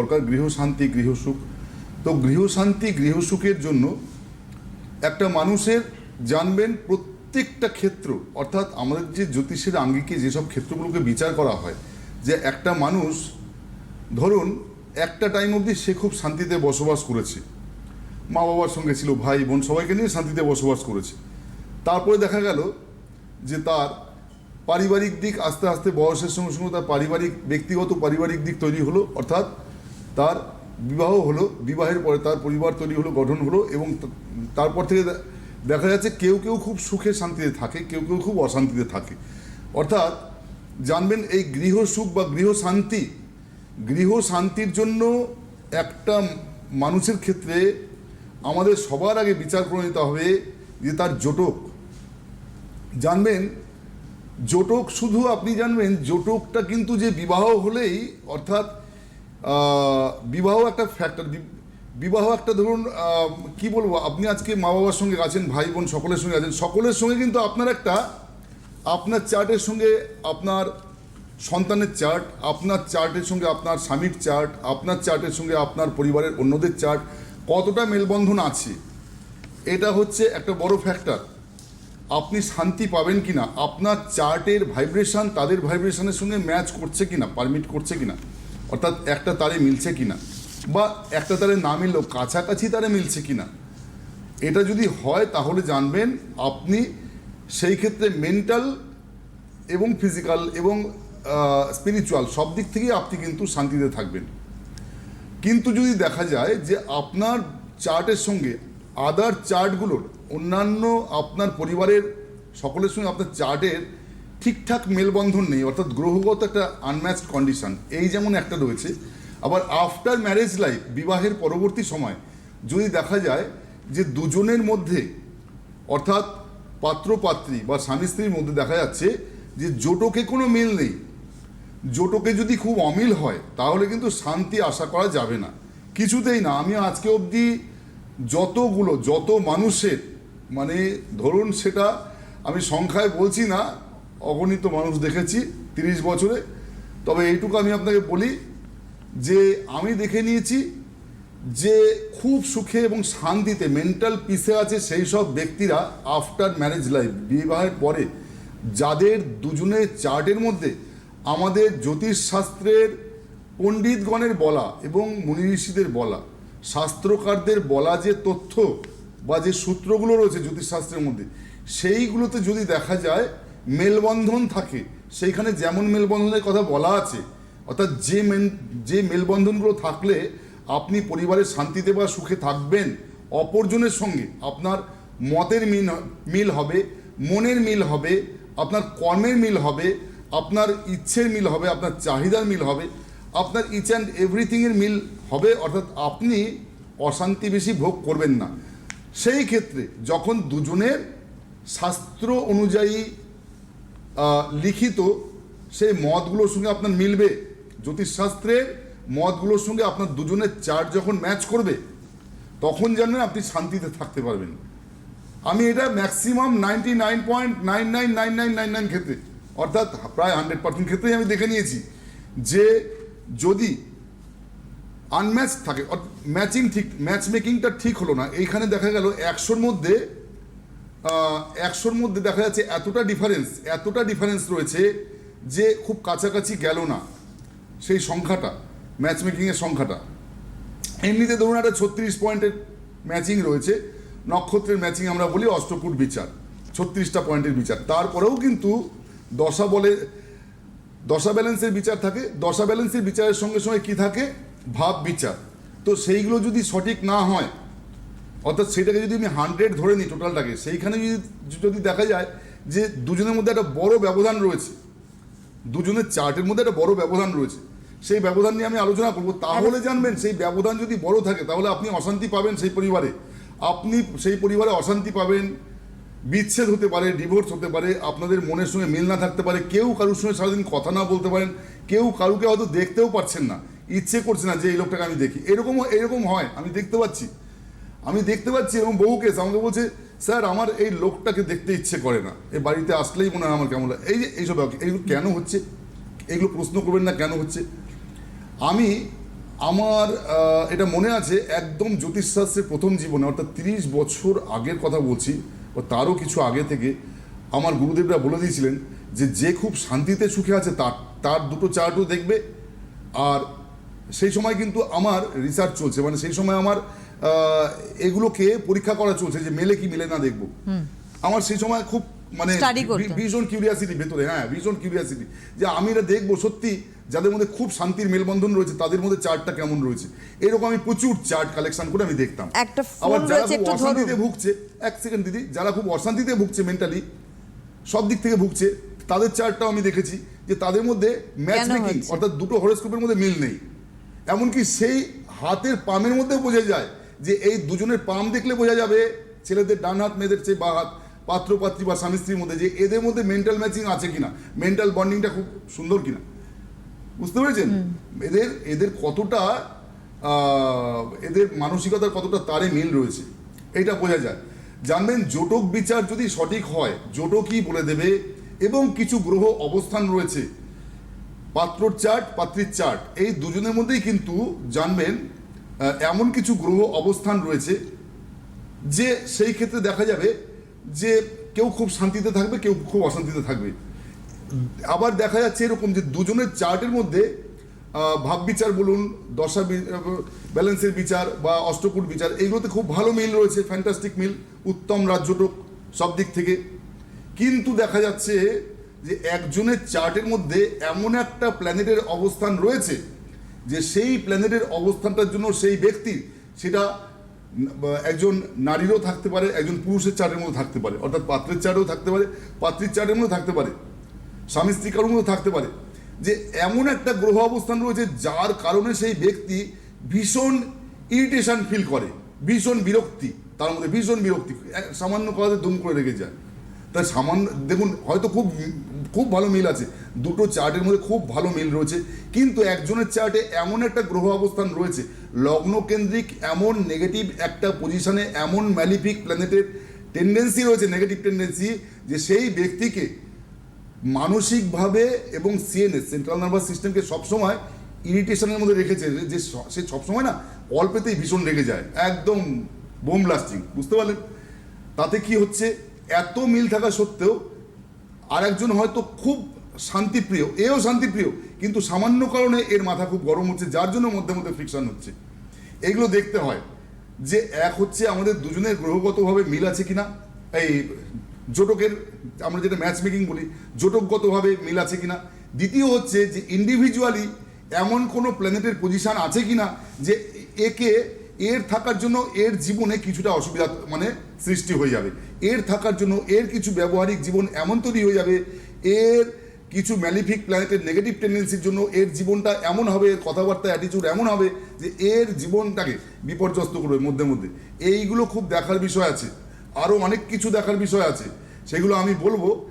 দরকার গৃহশান্তি গৃহসুখ তো গৃহশান্তি গৃহসুখের জন্য একটা মানুষের জানবেন প্রত্যেকটা ক্ষেত্র, অর্থাৎ আমাদের যে জ্যোতিষের আঙ্গিকে যেসব ক্ষেত্রগুলোকে বিচার করা হয়, যে একটা মানুষ, ধরুন একটা টাইম অবধি সে খুব শান্তিতে বসবাস করেছে। মা বাবার সঙ্গে ছিল, ভাই, বোন, সবাইকে নিয়ে শান্তিতে বসবাস করেছে। তারপরে দেখা গেল যে তার পারিবারিক দিক আস্তে আস্তে বয়সের সঙ্গে সঙ্গে তার পারিবারিক, ব্যক্তিগত পারিবারিক দিক তৈরি হলো, অর্থাৎ তার বিবাহ হলো, বিবাহের পরে তার পরিবার তৈরি হলো, গঠন হলো এবং তারপর থেকে দেখা যাচ্ছে কেউ কেউ খুব সুখে শান্তিতে থাকে, কেউ কেউ খুব অশান্তিতে থাকে। অর্থাৎ জানবেন এই গৃহ সুখ বা গৃহ শান্তি, গৃহ শান্তির জন্য একটা মানুষের ক্ষেত্রে আমাদের সবার আগে বিচার করে নিতে হবে যে তার জোটক। জানবেন, জোটক শুধু আপনি জানবেন, জোটকটা কিন্তু যে বিবাহ হলেই, অর্থাৎ বিবাহ একটা ফ্যাক্টর বিবাহ একটা ধরুন কি বলব, আপনি আজকে মা বাবার সঙ্গে আছেন, ভাই বোন সকলের সঙ্গে আছেন, সকলের সঙ্গে কিন্তু আপনার একটা, আপনার চার্টের সঙ্গে আপনার সন্তানের চার্ট আপনার চার্টের সঙ্গে আপনার স্বামীর চার্ট আপনার চার্টের সঙ্গে আপনার পরিবারের অন্যদের চার্ট কতটা মেলবন্ধন আছে, এটা হচ্ছে একটা বড় ফ্যাক্টর আপনি শান্তি পাবেন কিনা, আপনার চার্টের ভাইব্রেশন তাদের ভাইব্রেশনের সঙ্গে ম্যাচ করছে কি না পারমিট করছে কিনা অর্থাৎ একটা তারে মিলছে কি না বা একটা তারে না মিললেও কাছাকাছি তারে মিলছে কি না এটা যদি হয়, তাহলে জানবেন আপনি সেই ক্ষেত্রে মেন্টাল এবং ফিজিক্যাল এবং স্পিরিচুয়াল সব দিক থেকেই আপনি কিন্তু শান্তিতে থাকবেন। কিন্তু যদি দেখা যায় যে আপনার চার্টের সঙ্গে আদার চার্টগুলোর অন্যান্য আপনার পরিবারের সকলের সঙ্গে আপনার চার্টের ঠিকঠাক মেলবন্ধন নেই, অর্থাৎ গ্রহগত একটা আনম্যাচড কন্ডিশন এই যেমন একটা রয়েছে। আবার আফটার ম্যারেজ লাইফ বিবাহের পরবর্তী সময়, যদি দেখা যায় যে দুজনের মধ্যে, অর্থাৎ পাত্র পাত্রী বা স্বামী স্ত্রীর মধ্যে দেখা যাচ্ছে যে জোটকে কোনো মিল নেই। জোটকে যদি খুব অমিল হয়, তাহলে কিন্তু শান্তি আশা করা যাবে না। কিছুতেই না। আমি আজকে অবধি যতগুলো, যত মানুষের মানে ধরুন সেটা আমি সংখ্যায় বলছি না অগণিত মানুষ দেখেছি তিরিশ বছরে। তবে এইটুকু আমি আপনাকে বলি যে আমি দেখে নিয়েছি যে খুব সুখে এবং শান্তিতে মেন্টাল পিসে আছে সেই সব ব্যক্তিরা আফটার ম্যারেজ লাইফ বিবাহের পরে। যাদের দুজনের চার্টের মধ্যে আমাদের জ্যোতিষশাস্ত্রের পণ্ডিতগণের বলা এবং মুনি ঋষিদের বলা, শাস্ত্রকারদের বলা যে তথ্য বা যে সূত্রগুলো রয়েছে জ্যোতিষশাস্ত্রের মধ্যে, সেইগুলোতে যদি দেখা যায় মেলবন্ধন থাকে, সেইখানে যেমন মেলবন্ধনের কথা বলা আছে, অর্থাৎ যে মেন, যে মেলবন্ধনগুলো থাকলে আপনি পরিবারের শান্তিতে বা সুখে থাকবেন, অপরজনের সঙ্গে আপনার মতের মিল মিল হবে, মনের মিল হবে, আপনার কর্মের মিল হবে, আপনার ইচ্ছের মিল হবে, আপনার চাহিদার মিল হবে, আপনার ইচ অ্যান্ড এভরিথিংয়ের মিল হবে, অর্থাৎ আপনি অশান্তি বেশি ভোগ করবেন না। সেই ক্ষেত্রে যখন দুজনের শাস্ত্র অনুযায়ী লিখিত সেই মতগুলোর সঙ্গে আপনার মিলবে। জ্যোতিষশাস্ত্রের মতগুলোর সঙ্গে আপনার দুজনের চার্ট যখন ম্যাচ করবে, তখন জানবেন আপনি শান্তিতে থাকতে পারবেন। আমি এটা maximum ninety nine point nine nine nine nine nine nine ক্ষেত্রে, অর্থাৎ প্রায় হান্ড্রেড পার্সেন্ট ক্ষেত্রেই আমি দেখে নিয়েছি যে যদি আনম্যাচ থাকে ম্যাচিং ঠিক ম্যাচ মেকিংটা ঠিক হলো না, এইখানে দেখা গেল একশোর মধ্যে একশোর মধ্যে দেখা যাচ্ছে এতটা ডিফারেন্স এতটা ডিফারেন্স রয়েছে যে খুব কাছাকাছি গেল না সেই সংখ্যাটা ম্যাচ মেকিংয়ের সংখ্যাটা। এমনিতে ধরুন একটা ছত্রিশ পয়েন্টের ম্যাচিং রয়েছে, নক্ষত্রের ম্যাচিং আমরা বলি অষ্টপুট বিচার, ছত্রিশটা পয়েন্টের বিচার। তারপরেও কিন্তু দশা বলে, দশা ব্যালেন্সের বিচার থাকে, দশা ব্যালেন্সের বিচারের সঙ্গে সঙ্গে কি থাকে? ভাব বিচার। তো সেইগুলো যদি সঠিক না হয় অর্থাৎ সেটাকে যদি আমি হান্ড্রেড ধরে নিই টোটালটাকে সেইখানে যদি যদি দেখা যায় যে দুজনের মধ্যে একটা বড় ব্যবধান রয়েছে দুজনের চার্টের মধ্যে একটা বড় ব্যবধান রয়েছে সেই ব্যবধান নিয়ে আমি আলোচনা করব। তাহলে জানবেন সেই ব্যবধান যদি বড় থাকে তাহলে আপনি অশান্তি পাবেন সেই পরিবারে। আপনি সেই পরিবারে অশান্তি পাবেন বিচ্ছেদ হতে পারে ডিভোর্স হতে পারে আপনাদের মনের সঙ্গে মিল না থাকতে পারে কেউ কারোর সঙ্গে সারাদিন কথা না বলতে পারেন কেউ কারুকে হয়তো দেখতেও পারছেন না ইচ্ছে করছে না যে এই লোকটাকে আমি দেখি। এরকমও এরকম হয় আমি দেখতে পাচ্ছি। আমি দেখতে পাচ্ছি এবং বহু কেস আমাকে বলছে, স্যার, আমার এই লোকটাকে দেখতে ইচ্ছে করে না। এই বাড়িতে আসলেই মনে হয় আমার কেমন এই যে এইসব এইগুলো কেন হচ্ছে? এগুলো প্রশ্ন করবেন না কেন হচ্ছে? আমি, আমার এটা মনে আছে, একদম জ্যোতিষশাস্ত্রের প্রথম জীবনে, অর্থাৎ তিরিশ বছর আগের কথা বলছি, বা তারও কিছু আগে থেকে, আমার গুরুদেবরা বলে দিয়েছিলেন যে যে খুব শান্তিতে সুখে আছে, তার তার দুটো চার্টও দেখবে, আর সেই সময় কিন্তু আমার রিসার্চ চলছে। মানে সেই সময় আমার এগুলোকে পরীক্ষা করা চলছে যে মেলে কি মেলে না দেখব। আমার সেই সময় খুব মানে ভীষণ কিউরিয়াসিটি ভেতরে হ্যাঁ ভীষণ কিউরিয়াসিটি যে আমি এটা দেখব সত্যি যাদের মধ্যে খুব শান্তির মেলবন্ধন রয়েছে তাদের মধ্যে চার্টটা কেমন রয়েছে? এরকম আমি প্রচুর চার্ট কালেকশন করে আমি দেখতাম। আবার যারা খুব অশান্তিতে ভুগছে এক সেকেন্ড দিদি যারা খুব অশান্তিতে ভুগছে মেন্টালি সব দিক থেকে ভুগছে তাদের চার্টটাও আমি দেখেছি যে তাদের মধ্যে ম্যাচ মেকিং অর্থাৎ দুটো হরোস্কোপের মধ্যে মিল নেই। এমনকি সেই হাতের পামের মধ্যে বোঝা যায় যে এই দুজনের পাম দেখলে বোঝা যাবে ছেলেদের ডান হাত মেয়েদের চেয়ে বা হাত পাত্র পাত্রী বা স্বামী স্ত্রীর মধ্যে যে এদের মধ্যে মেন্টাল ম্যাচিং আছে কিনা মেন্টাল বন্ডিংটা খুব সুন্দর কিনা। বুঝতে পেরেছেন? এদের এদের কতটা এদের মানসিকতার কতটা তারে মিল রয়েছে এটা বোঝা যায়। জানবেন জোটক বিচার যদি সঠিক হয় জোটকই বলে দেবে এবং কিছু গ্রহ অবস্থান রয়েছে পাত্রর চার্ট পাত্রীর চার্ট এই দুজনের মধ্যেই কিন্তু জানবেন এমন কিছু গ্রহ অবস্থান রয়েছে যে সেই ক্ষেত্রে দেখা যাবে যে কেউ খুব শান্তিতে থাকবে, কেউ খুব অশান্তিতে থাকবে। আবার দেখা যাচ্ছে এরকম যে দুজনের চার্টের মধ্যে ভাব বিচার বলুন, দশা ব্যালেন্সের বিচার বা অষ্টকুট বিচার, এইগুলোতে খুব ভালো মিল রয়েছে ফ্যান্টাস্টিক মিল, উত্তম রাজ্যটক সব দিক থেকে। কিন্তু দেখা যাচ্ছে যে একজনের চার্টের মধ্যে এমন একটা প্ল্যানেটের অবস্থান রয়েছে যে সেই প্ল্যানেটের অবস্থানটার জন্য সেই ব্যক্তি সেটা একজন নারীরও থাকতে পারে, একজন পুরুষের চার্টের মধ্যে থাকতে পারে। অর্থাৎ পাত্রের চার্টেও থাকতে পারে, পাত্রীর চার্টের মধ্যে থাকতে পারে, স্বামী স্ত্রী কারোর মধ্যে থাকতে পারে। যে এমন একটা গ্রহ অবস্থান রয়েছে যার কারণে সেই ব্যক্তি ভীষণ ইরিটেশন ফিল করে, ভীষণ বিরক্তি, তার মধ্যে ভীষণ বিরক্তি সামান্য কথাতে দুম করে রেখে যায়। তাই সামান্য, দেখুন, হয়তো খুব খুব ভালো মিল আছে। দুটো চার্টের মধ্যে খুব ভালো মিল রয়েছে। কিন্তু একজনের চার্টে এমন একটা গ্রহ অবস্থান রয়েছে লগ্ন কেন্দ্রিক এমন নেগেটিভ একটা পজিশনে এমন ম্যালিফিক প্ল্যানেটের টেন্ডেন্সি রয়েছে নেগেটিভ টেন্ডেন্সি যে সেই ব্যক্তিকে মানসিকভাবে এবং সিএনএস সেন্ট্রাল নার্ভাস সিস্টেমকে সবসময় ইরিটেশনের মধ্যে রেখেছে, যে সে সবসময় না অল্পেতেই ভীষণ রেগে যায়। একদম বোম ব্লাস্টিং বুঝতে পারলেন? তাতে কি হচ্ছে? এত মিল থাকা সত্ত্বেও আর একজন হয়তো খুব শান্তিপ্রিয়, এও শান্তিপ্রিয়, কিন্তু সামান্য কারণে এর মাথা খুব গরম হচ্ছে, যার জন্য মধ্যে মধ্যে ফ্রিকশন হচ্ছে। এগুলো দেখতে হয় যে এক হচ্ছে আমাদের দুজনের গ্রহগতভাবে মিল আছে কিনা, এই জোটকের, আমরা যেটা ম্যাচ মেকিং বলি, জোটকগতভাবে মিল আছে কিনা। দ্বিতীয় হচ্ছে যে ইন্ডিভিজুয়ালি এমন কোনো প্ল্যানেটের পজিশন আছে কিনা যে একে এর থাকার জন্য এর জীবনে কিছুটা অসুবিধা মানে সৃষ্টি হয়ে যাবে। এর থাকার জন্য এর কিছু ব্যবহারিক জীবন এমন তৈরি হয়ে যাবে, এর কিছু ম্যালিফিক প্ল্যানেটের নেগেটিভ টেন্ডেন্সির জন্য এর জীবনটা এমন হবে, এর কথাবার্তা অ্যাটিচিউড এমন হবে যে এর জীবনটাকে বিপর্যস্ত করবে মধ্যে মধ্যে। এইগুলো খুব দেখার বিষয় আছে। আরও অনেক কিছু দেখার বিষয় আছে। সেগুলো আমি বলব